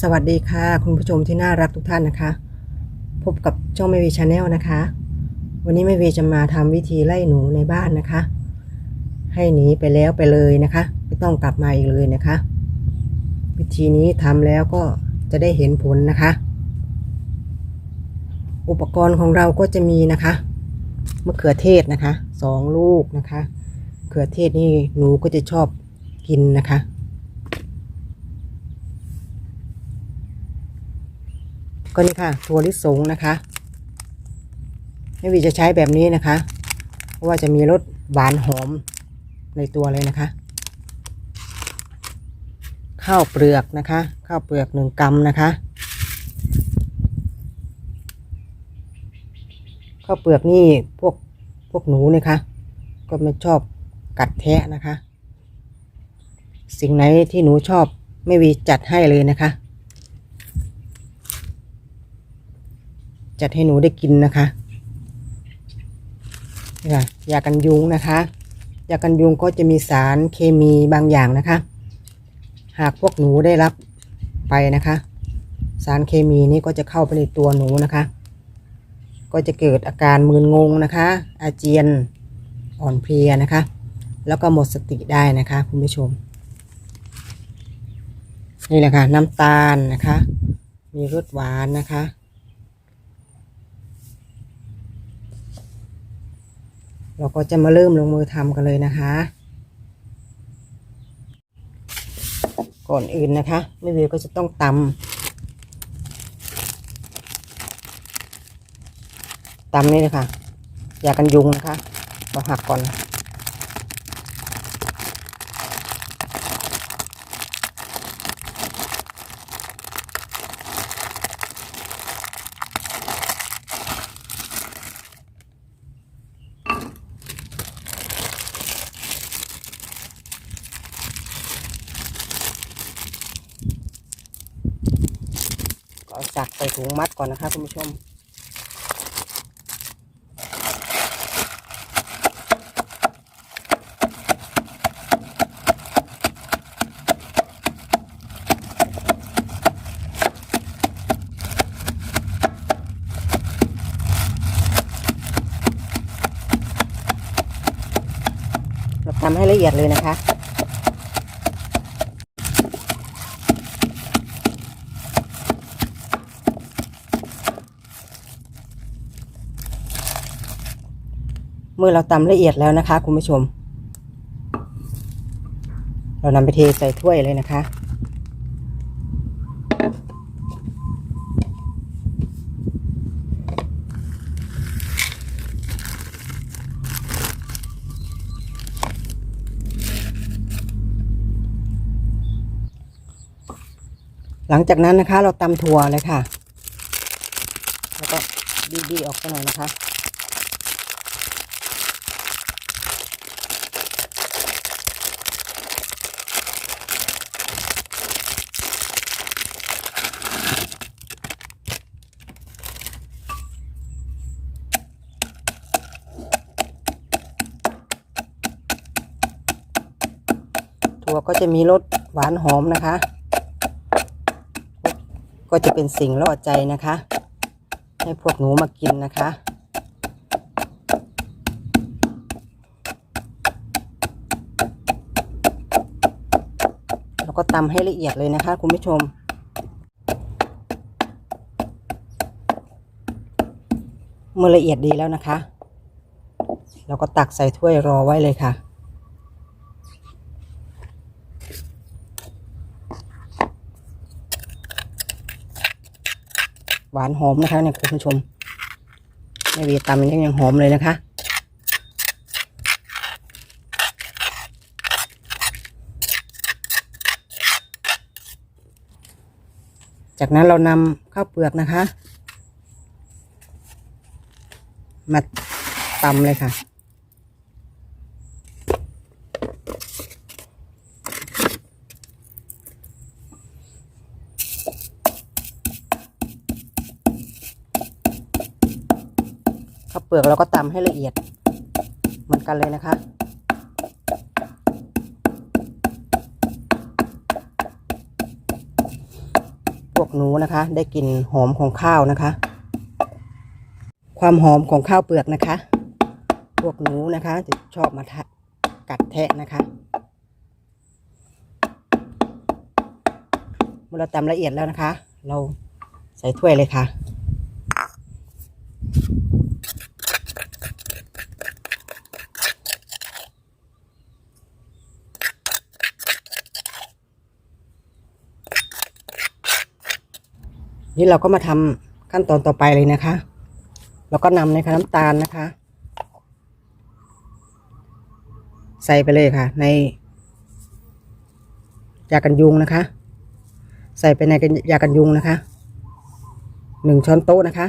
สวัสดีค่ะ คุณผู้ชมที่น่ารักทุกท่านนะคะ พบกับช่องแม่วีชาแนลนะคะ วันนี้แม่วีจะมาทำวิธีไล่หนูในบ้านนะคะ ให้หนีไปแล้วไปเลยนะคะ ไม่ต้องกลับมาอีกเลยนะคะ วิธีนี้ทำแล้วก็จะได้เห็นผลนะคะ อุปกรณ์ของเราก็จะมีนะคะมะเขือเทศนะคะสองลูกนะคะมะเขือเทศนี่หนูก็จะชอบกินนะคะ ก็นี่ค่ะถั่วลิสงนะคะแม่วีจะใช้แบบนี้นะคะ เพราะว่าจะมีรสหวานหอมในตัวเลยนะคะ ข้าวเปลือกนะคะ ข้าวเปลือกหนึ่งกรัมนะคะ ข้าวเปลือกนี่พวกพวกหนูนี่ยค่ะก็ไม่ชอบกัดแทะนะคะ สิ่งไหนที่หนูชอบไม่วีจัดให้เลยนะคะ จัดให้หนูได้กินนะคะนี่ค่ะยากันยุงนะคะยากันยุงก็จะมีสารเคมีบางอย่างนะคะ หากพวกหนูได้รับไปนะคะ สารเคมีนี้ก็จะเข้าไปในตัวหนูนะคะ ก็จะเกิดอาการมึนงงนะคะ อาเจียนอ่อนเพลียนะคะ แล้วก็หมดสติได้นะคะคุณผู้ชม นี่แหละค่ะน้ำตาลนะคะ มีรสหวานนะคะ เราก็จะมาเริ่มลงมือทำกันเลยนะคะ ก่อนอื่นนะคะแม่เวก็จะต้องตำตำนี่เลยค่ะยากันยุงนะคะมาหักก่อน ก็เอาจักใส่ ถุงมัดก่อนนะคะคุณผู้ชม เราทำให้ละเอียดเลยนะคะ เมื่อเราตำละเอียดแล้วนะคะ คุณผู้ชม เรานำไปเทใส่ถ้วยเลยนะคะหลังจากนั้นนะคะ เราตำถั่วเลยค่ะ แล้วก็ดีๆออกไปหน่อยนะคะ ถั่วก็จะมีรสหวานหอมนะคะ ก็จะเป็นสิ่งล่อใจนะคะ ให้พวกหนูมากินนะคะแล้วก็ตำให้ละเอียดเลยนะคะ คุณผู้ชมเมื่อละเอียดดีแล้วนะคะ เราก็ตักใส่ถ้วยรอไว้เลยค่ะ หวานหอมนะคะเนี่ยคุณผู้ชมแม่เวียตำมันยังยังหอมเลยนะคะ จากนั้นเรานำข้าวเปลือกนะคะ มาตำเลยค่ะ เปลือกเราก็ตำให้ละเอียด เหมือนกันเลยนะคะ พวกหนูนะคะ ได้กลิ่นหอมของข้าวนะคะ ความหอมของข้าวเปลือกนะคะ พวกหนูนะคะจะชอบมาทะกัดแทะนะคะเมื่อเราตำละเอียดแล้วนะคะ เราใส่ถ้วยเลยค่ะ นี่เราก็มาทำขั้นตอนต่อไปเลยนะคะ เราก็นำนะคะน้ำตาลนะคะ ใส่ไปเลยค่ะ ในยากันยุงนะคะ ใส่ไปในยากันยุงนะคะหนึ่งช้อนโต๊ะนะคะ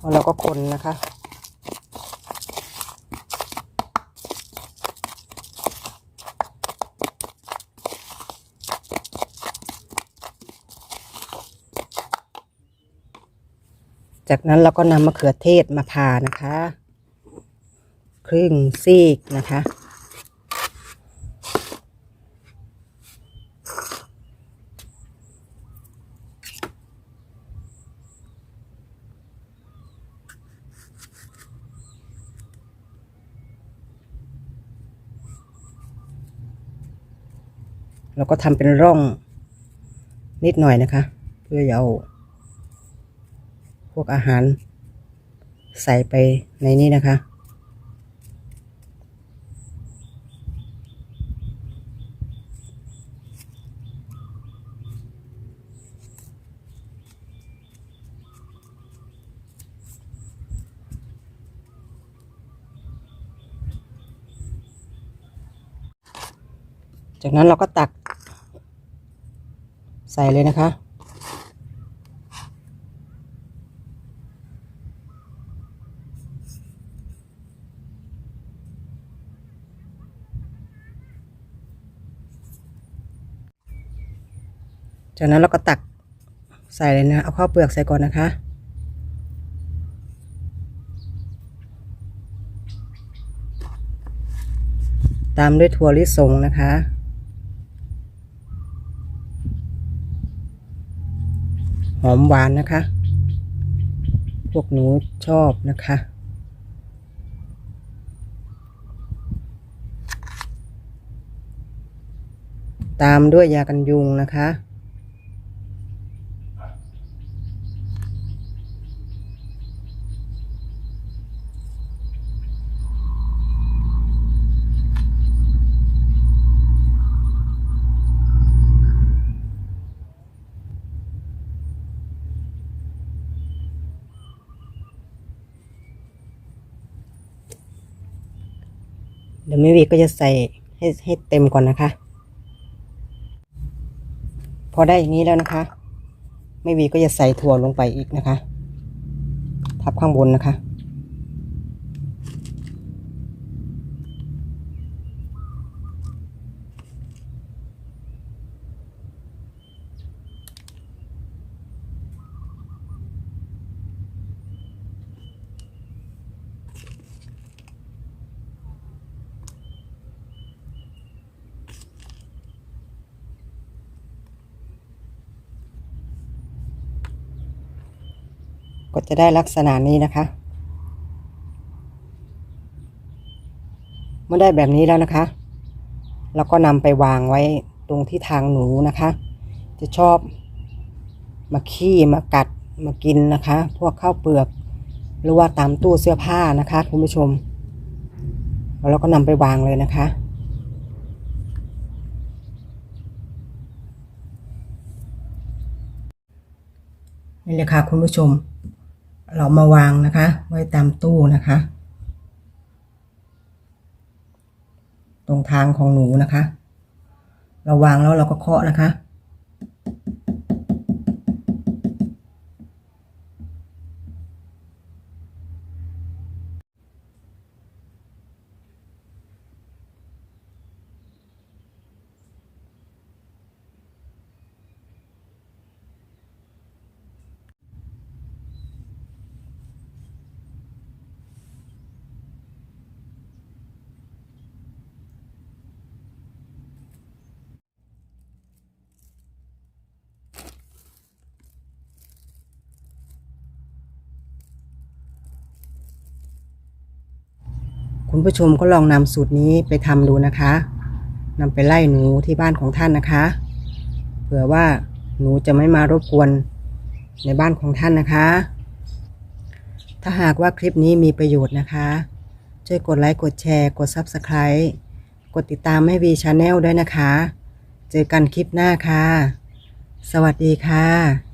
แล้วเราก็คนนะคะ จากนั้นเราก็นำมะเขือเทศมาผ่านะคะ ครึ่งซีกนะคะ เราก็ทำเป็นร่องนิดหน่อยนะคะ เพื่อเอา พวกอาหารใส่ไปในนี้นะคะ จากนั้นเราก็ตักใส่เลยนะคะ จากนั้นเราก็ตักใส่เลยนะ เอาข้าวเปลือกใส่ก่อนนะคะ ตามด้วยถั่วลิสงนะคะ หอมหวานนะคะ พวกหนูชอบนะคะตามด้วยยากันยุงนะคะ แม่วีก็จะใส่ให้ให้เต็มก่อนนะคะ พอได้อย่างนี้แล้วนะคะแม่วีก็จะใส่ถั่วลงไปอีกนะคะ ทับข้างบนนะคะ ก็จะได้ลักษณะนี้นะคะเมื่อได้แบบนี้แล้วนะคะ เราก็นำไปวางไว้ตรงที่ทางหนูนะคะ จะชอบมาขี้มากัดมากินนะคะ พวกข้าวเปลือก หรือว่าตามตู้เสื้อผ้านะคะคุณผู้ชมแล้วเราก็นำไปวางเลยนะคะนี่เลยค่ะคุณผู้ชม เรามาวางนะคะ ไว้ตามตู้นะคะ ตรงทางของหนูนะคะ เราวางแล้วเราก็เคาะนะคะ คุณผู้ชมก็ลองนำสูตรนี้ไปทำดูนะคะนำไปไล่หนูที่บ้านของท่านนะคะ เผื่อว่าหนูจะไม่มารบกวนในบ้านของท่านนะคะ ถ้าหากว่าคลิปนี้มีประโยชน์นะคะ ช่วยกดไลค์ กดแชร์ กด Subscribe กดติดตามให้วีชาแนลด้วยนะคะ เจอกันคลิปหน้าค่ะ สวัสดีค่ะ